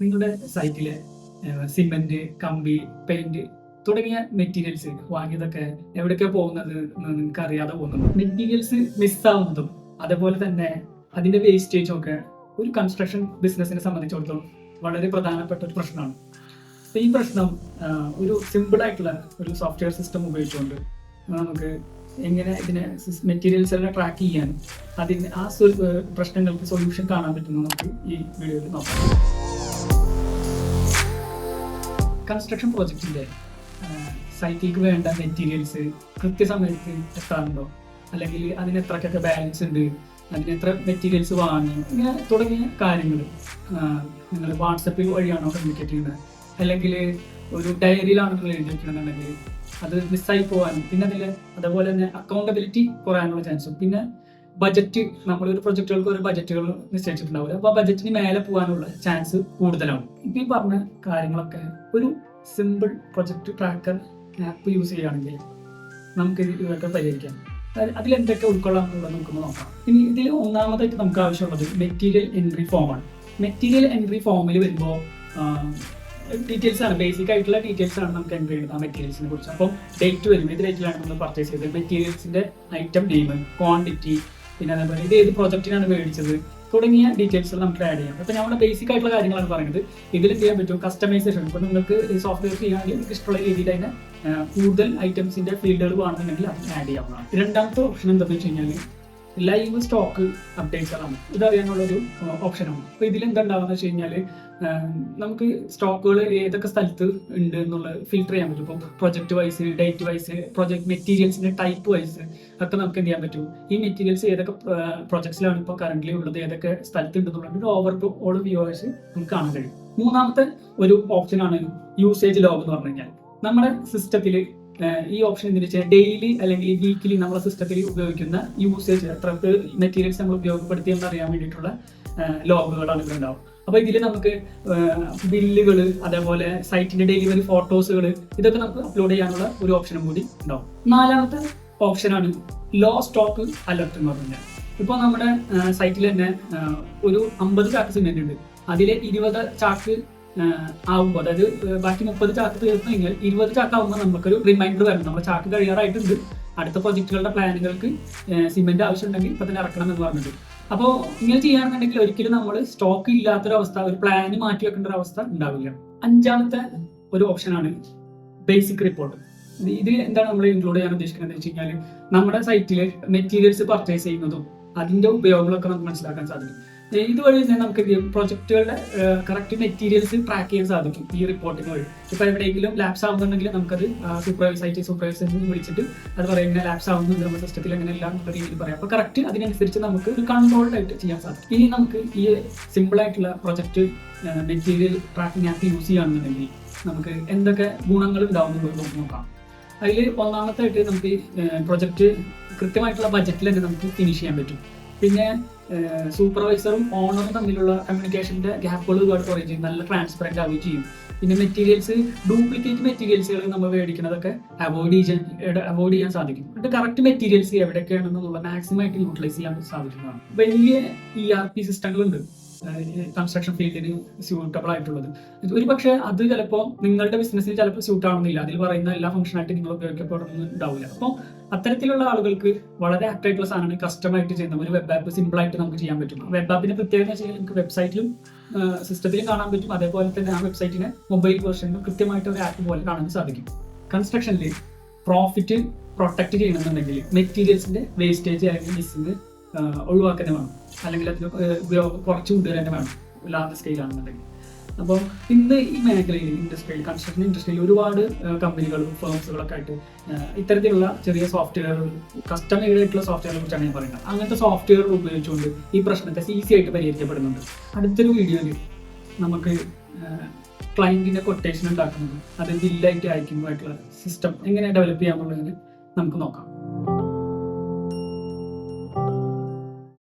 നിങ്ങളുടെ സൈറ്റിലെ സിമെന്റ് കമ്പി പെയിന്റ് തുടങ്ങിയ മെറ്റീരിയൽസ് വാങ്ങിയതൊക്കെ എവിടൊക്കെ പോകുന്നത് നിങ്ങൾക്ക് അറിയാതെ പോകുന്നുണ്ട്. മെറ്റീരിയൽസ് മിസ്സാവുന്നതും അതേപോലെ തന്നെ അതിന്റെ വേസ്റ്റേജും ഒക്കെ ഒരു കൺസ്ട്രക്ഷൻ ബിസിനസിനെ സംബന്ധിച്ചിടത്തോളം വളരെ പ്രധാനപ്പെട്ട ഒരു പ്രശ്നമാണ്. ഈ പ്രശ്നം ഒരു സിമ്പിൾ ആയിട്ടുള്ള ഒരു സോഫ്റ്റ്വെയർ സിസ്റ്റം ഉപയോഗിച്ചുകൊണ്ട് നമുക്ക് എങ്ങനെ ഇതിനെ മെറ്റീരിയൽസ് എല്ലാം ട്രാക്ക് ചെയ്യാൻ അതിന് ആ പ്രശ്നങ്ങൾക്ക് സൊല്യൂഷൻ കാണാൻ പറ്റുന്ന നമുക്ക് ഈ വീഡിയോയിൽ നോക്കാം. കൺസ്ട്രക്ഷൻ പ്രോജക്റ്റിന്റെ സൈറ്റിലേക്ക് വേണ്ട മെറ്റീരിയൽസ് കൃത്യസമയത്ത് എത്താറുണ്ടോ? അല്ലെങ്കിൽ അതിന് എത്രക്കൊക്കെ ബാലൻസ് ഉണ്ട്? അതിന് എത്ര മെറ്റീരിയൽസ് വാങ്ങി? ഇങ്ങനെ തുടങ്ങിയ കാര്യങ്ങൾ നിങ്ങൾ വാട്സപ്പിൽ വഴിയാണോ കമ്മ്യൂണിക്കേറ്റ് ചെയ്യുന്നത് അല്ലെങ്കിൽ ഒരു ഡയറിയിലാണ് നിങ്ങൾ എഴുതി വെക്കണമെന്നുണ്ടെങ്കിൽ അത് മിസ്സായി പോകാനും പിന്നെ അതിൽ അതേപോലെ തന്നെ അക്കൗണ്ടബിലിറ്റി കുറയാനുള്ള ചാൻസും പിന്നെ ബജറ്റ് നമ്മളൊരു പ്രൊജക്റ്റുകൾക്ക് ഒരു ബജറ്റുകൾ നിശ്ചയിച്ചിട്ടുണ്ടാവില്ല. അപ്പോൾ ബജറ്റിന് മേലെ പോകാനുള്ള ചാൻസ് കൂടുതലാണ്. ഇപ്പം ഈ പറഞ്ഞ കാര്യങ്ങളൊക്കെ ഒരു simple project tracker app use ചെയ്യുകയാണെങ്കിൽ നമുക്ക് ഇതൊക്കെ പരിഹരിക്കാം. അത് അതിൽ എന്തൊക്കെ ഉൾക്കൊള്ളാം എന്നുള്ളത് നമുക്ക് നോക്കാം. ഇനി ഇതിൽ ഒന്നാമതായിട്ട് നമുക്ക് ആവശ്യമുള്ളത് മെറ്റീരിയൽ എൻട്രി ഫോമാണ് മെറ്റീരിയൽ എൻട്രി ഫോമിൽ വരുമ്പോൾ ഡീറ്റെയിൽസ് ആണ്. ബേസിക് ആയിട്ടുള്ള ഡീറ്റെയിൽസ് ആണ് നമുക്ക് എൻട്രി ചെയ്യുന്നത് ആ മെറ്റീരിയൽസിനെ കുറിച്ച്. അപ്പം ഡേറ്റ് വരും ഏത് ഡേറ്റിലാണ് നമ്മൾ പർച്ചേസ് ചെയ്തത്? മെറ്റീരിയൽസിന്റെ ഐറ്റം നെയിം ക്വാണ്ടിറ്റി പിന്നെ അതേപോലെ ഇത് ഏത് പ്രോജക്റ്റിനാണ് മേടിച്ചത്? തുടങ്ങിയ ഡീറ്റെയിൽസ് നമുക്ക് ആഡ് ചെയ്യാം. അപ്പോൾ നമ്മുടെ ബേസിക് ആയിട്ടുള്ള കാര്യങ്ങളാണ് പറയുന്നത്. ഇതിൽ ചെയ്യാൻ പറ്റും കസ്റ്റമൈസേഷൻ ഇപ്പോൾ നിങ്ങൾക്ക് ഈ സോഫ്റ്റ്വെയർ ചെയ്യുകയാണെങ്കിൽ നിങ്ങൾക്ക് ഇഷ്ടമുള്ള രീതിയിൽ അതിനെ കൂടുതൽ ഐറ്റംസിന്റെ ഫീൽഡുകൾ വേണമെന്നുണ്ടെങ്കിൽ അത് ആഡ് ചെയ്യാവുന്നതാണ്. രണ്ടാമത്തെ ഓപ്ഷൻ എന്താണെന്ന് വെച്ച് കഴിഞ്ഞാൽ ലൈവ് സ്റ്റോക്ക് അപ്ഡേറ്റ്സുകളാണ് ഇതറിയാനുള്ള ഒരു ഓപ്ഷനാണ് അപ്പോൾ ഇതിൽ എന്താ ഉണ്ടാവുക വെച്ച് കഴിഞ്ഞാൽ നമുക്ക് സ്റ്റോക്കുകൾ ഏതൊക്കെ സ്ഥലത്ത് ഉണ്ട് എന്നുള്ളത് ഫിൽട്ടർ ചെയ്യാൻ പറ്റും. ഇപ്പോൾ project wise date wise project മെറ്റീരിയൽസിന്റെ type wise ഒക്കെ നമുക്ക് എന്ത് ചെയ്യാൻ പറ്റും? ഈ മെറ്റീരിയൽസ് ഏതൊക്കെ പ്രൊജക്ട്സിലാണ് ഇപ്പോൾ കറന്റ് ഉള്ളത്? ഏതൊക്കെ സ്ഥലത്ത് ഉണ്ടെന്നുള്ളത് ഓവർ ഓൾ വ്യൂവേഴ്സ് നമുക്ക് കാണാൻ കഴിയും. മൂന്നാമത്തെ ഒരു ഓപ്ഷനാണ് യൂസേജ് ലോഗ് എന്ന് പറഞ്ഞു കഴിഞ്ഞാൽ നമ്മുടെ സിസ്റ്റത്തിൽ ഈ ഓപ്ഷൻ എന്ന് വെച്ചാൽ ഡെയിലി അല്ലെങ്കിൽ വീക്കിലി നമ്മുടെ സിസ്റ്റത്തിൽ ഉപയോഗിക്കുന്ന യൂസേജ് എത്ര മെറ്റീരിയൽസ് നമ്മൾ ഉപയോഗപ്പെടുത്തി എന്ന് അറിയാൻ വേണ്ടിയിട്ടുള്ള ലോഗുകളാണ് ഉണ്ടാവും അപ്പൊ ഇതിൽ നമുക്ക് ബില്ലുകൾ അതേപോലെ സൈറ്റിന്റെ ഡെലിവറി ഫോട്ടോസുകൾ ഇതൊക്കെ നമുക്ക് അപ്ലോഡ് ചെയ്യാനുള്ള ഒരു ഓപ്ഷനും കൂടി ഉണ്ടാവും. നാലാമത്തെ ഓപ്ഷനാണ് ലോ സ്റ്റോക്ക് അലർട്ട് എന്ന് പറഞ്ഞാൽ ഇപ്പോൾ നമ്മുടെ സൈറ്റിൽ തന്നെ ഒരു അമ്പത് ചാക്ക് സിമെന്റ് ഉണ്ട് അതിലെ ഇരുപത് ചാക്ക് ആവുമ്പോൾ അതായത് ബാക്കി മുപ്പത് ചാക്ക് തീർന്നു കഴിഞ്ഞാൽ ഇരുപത് ചാക്ക് ആവുമ്പോൾ നമുക്കൊരു റിമൈൻഡർ വരണം. നമ്മുടെ ചാക്ക് കഴിയാറായിട്ടുണ്ട്. അടുത്ത പ്രൊജക്റ്റുകളുടെ പ്ലാനുകൾക്ക് സിമെന്റ് ആവശ്യമുണ്ടെങ്കിൽ ഇപ്പൊ തന്നെ ഇറക്കണം എന്ന് പറഞ്ഞത്. അപ്പോൾ ഇങ്ങനെ ചെയ്യുകയാണെന്നുണ്ടെങ്കിൽ ഒരിക്കലും നമ്മൾ സ്റ്റോക്ക് ഇല്ലാത്തൊരവസ്ഥ ഒരു പ്ലാന് മാറ്റി വെക്കേണ്ട ഒരു അവസ്ഥ ഉണ്ടാവില്ല. അഞ്ചാമത്തെ ഒരു ഓപ്ഷനാണ് ബേസിക് റിപ്പോർട്ട് ഇത് എന്താണ് നമ്മൾ ഇൻക്ലൂഡ് ചെയ്യാൻ ഉദ്ദേശിക്കുന്നത് വെച്ച് കഴിഞ്ഞാൽ നമ്മുടെ സൈറ്റിൽ മെറ്റീരിയൽസ് പർച്ചേസ് ചെയ്യുന്നതും അതിന്റെ ഉപയോഗങ്ങളൊക്കെ നമുക്ക് മനസ്സിലാക്കാൻ സാധിക്കും. ഇതുവഴി തന്നെ നമുക്ക് പ്രോജക്റ്റുകളുടെ കറക്റ്റ് മെറ്റീരിയൽസ് ട്രാക്ക് ചെയ്യാൻ സാധിക്കും ഈ റിപ്പോർട്ടിംഗ് വഴി. ഇപ്പൊ എവിടെയെങ്കിലും ലാപ്സ് ആവുന്നുണ്ടെങ്കിൽ നമുക്കത് സൂപ്പർവൈസ് സൈറ്റ് സൂപ്പർവൈസറിനെ വിളിച്ചിട്ട് അത് പറയുന്ന ലാപ്സ് ആവുന്നുണ്ട് നമ്മുടെ സിസ്റ്റത്തിൽ അങ്ങനെ എല്ലാം എന്നുള്ള രീതിയിൽ പറയാം. അപ്പൊ കറക്റ്റ് അതിനനുസരിച്ച് നമുക്ക് ഒരു കൺട്രോൾഡ് ആയിട്ട് ചെയ്യാൻ സാധിക്കും. ഇനി നമുക്ക് ഈ സിമ്പിൾ ആയിട്ടുള്ള project material tracking app use ചെയ്യുകയാണെന്നുണ്ടെങ്കിൽ നമുക്ക് എന്തൊക്കെ ഗുണങ്ങൾ ഉണ്ടാവുന്നു നോക്കാം. അതിൽ ഒന്നാമത്തായിട്ട് നമുക്ക് പ്രൊജക്റ്റ് കൃത്യമായിട്ടുള്ള ബജറ്റിൽ തന്നെ നമുക്ക് ഫിനിഷ് ചെയ്യാൻ പറ്റും. പിന്നെ സൂപ്പർവൈസറും ഓണറും തമ്മിലുള്ള കമ്മ്യൂണിക്കേഷന്റെ ഗ്യാപ്പുകൾ കുറയും ചെയ്യും. നല്ല ട്രാൻസ്പെറന്റ് ആവുകയും ചെയ്യും. പിന്നെ മെറ്റീരിയൽസ് ഡ്യൂപ്ലിക്കേറ്റ് മെറ്റീരിയൽസുകൾ നമ്മൾ മേടിക്കുന്നതൊക്കെ അവോയ്ഡ് ചെയ്യാൻ അവോയ്ഡ് ചെയ്യാൻ സാധിക്കും. എന്നിട്ട് കറക്റ്റ് മെറ്റീരിയൽസ് എവിടെയൊക്കെയാണെന്നുള്ള മാക്സിമം ആയിട്ട് യൂട്ടിലൈസ് ചെയ്യാൻ സാധിക്കുന്നതാണ്. വലിയ ഇ ആർ പി സിസ്റ്റങ്ങളുണ്ട് കൺസ്ട്രക്ഷൻ ഫീൽഡിന് സ്യൂട്ടബിൾ ആയിട്ടുള്ളത്. ഒരു പക്ഷേ അത് ചിലപ്പോൾ നിങ്ങളുടെ ബിസിനസ്സിൽ ചിലപ്പോൾ സ്യൂട്ട് ആവുന്നില്ല. അതിൽ പറയുന്ന എല്ലാ ഫംഗ്ഷനായിട്ട് നിങ്ങൾ ഉപയോഗിക്കപ്പെടുന്നുണ്ടാവില്ല. അപ്പോൾ അത്തരത്തിലുള്ള ആളുകൾക്ക് വളരെ ആക്റ്റായിട്ടുള്ള സാധനമാണ് കസ്റ്റം ആയിട്ട് ചെയ്യുന്ന ഒരു വെബ് ആപ്പ് സിമ്പിൾ ആയിട്ട് നമുക്ക് ചെയ്യാൻ പറ്റും. വെബ് ആപ്പിന്റെ പ്രത്യേകത നമുക്ക് വെബ്സൈറ്റിലും സിസ്റ്റത്തിലും കാണാൻ പറ്റും. അതേപോലെ തന്നെ ആ വെബ്സൈറ്റിനെ മൊബൈൽ വേർഷനിലും കൃത്യമായിട്ട് ഒരു ആപ്പ് പോലെ കാണാൻ സാധിക്കും. കൺസ്ട്രക്ഷനിൽ പ്രോഫിറ്റ് പ്രൊട്ടക്ട് ചെയ്യണമെന്നുണ്ടെങ്കിൽ മെറ്റീരിയൽസിന്റെ വേസ്റ്റേജ് അല്ലെങ്കിൽ മിസ്സിങ് ഒഴിവാക്കാൻ വേണം. അല്ലെങ്കിൽ അതിന് കുറച്ച് കൊണ്ടുവരാൻ വേണം. ലാർജ് സ്കെയിൽ ആണെന്നുണ്ടെങ്കിൽ. അപ്പോൾ ഇന്ന് ഈ മേഖലയിൽ ഇൻഡസ്ട്രിയിൽ കൺസ്ട്രക്ഷൻ ഇൻഡസ്ട്രിയിൽ ഒരുപാട് കമ്പനികളും ഫേംസുകളൊക്കെ ആയിട്ട് ഇത്തരത്തിലുള്ള ചെറിയ സോഫ്റ്റ്വെയറുകൾ കസ്റ്റമൈഡ് ആയിട്ടുള്ള സോഫ്റ്റ്വെയറിനെ കുറിച്ചാണ് ഞാൻ പറയുന്നത്. അങ്ങനത്തെ സോഫ്റ്റ്വെയർ ഉപയോഗിച്ചുകൊണ്ട് ഈ പ്രശ്നത്തെ ഈസി ആയിട്ട് പരിഹരിക്കപ്പെടുന്നുണ്ട്. അടുത്തൊരു വീഡിയോയിൽ നമുക്ക് ക്ലയന്റിന്റെ കൊട്ടേഷൻ ഉണ്ടാക്കുന്നത് അത് ബില്ലായിട്ട് അയക്കുമ്പോഴായിട്ടുള്ള സിസ്റ്റം എങ്ങനെ ഡെവലപ്പ് ചെയ്യാമെന്നുള്ളതിന് നമുക്ക് നോക്കാം.